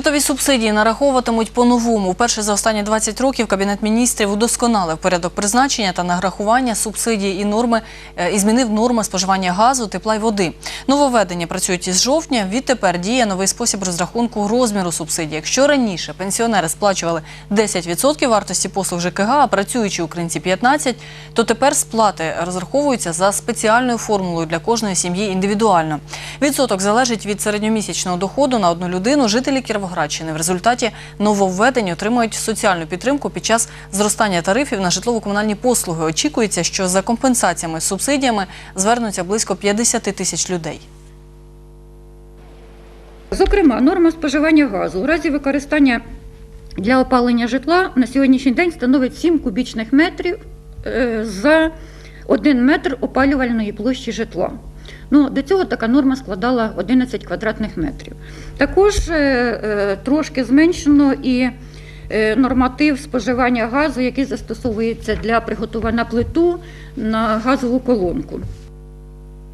Житові субсидії нараховуватимуть по-новому. Вперше за останні 20 років Кабінет міністрів удосконалив порядок призначення та нарахування субсидій і норми е, і змінив норми споживання газу, тепла й води. Нововведення працюють із жовтня. Відтепер діє новий спосіб розрахунку розміру субсидій. Якщо раніше пенсіонери сплачували 10% вартості послуг ЖКГ, а працюючі українці 15%, то тепер сплати розраховуються за спеціальною формулою для кожної сім'ї індивідуально. Відсоток залежить від середньомісячного доходу на одну людину. Жителі Кіровоградщини в результаті нововведень отримують соціальну підтримку під час зростання тарифів на житлово-комунальні послуги. Очікується, що за компенсаціями субсидіями звернуться близько 50 тисяч людей. Зокрема, норма споживання газу у разі використання для опалення житла на сьогоднішній день становить 7 кубічних метрів е, за 1 метр опалювальної площі житла. Ну, до цього така норма складала 11 квадратних метрів. Також е, е, трошки зменшено і е, норматив споживання газу, який застосовується для приготування плиту на газову колонку.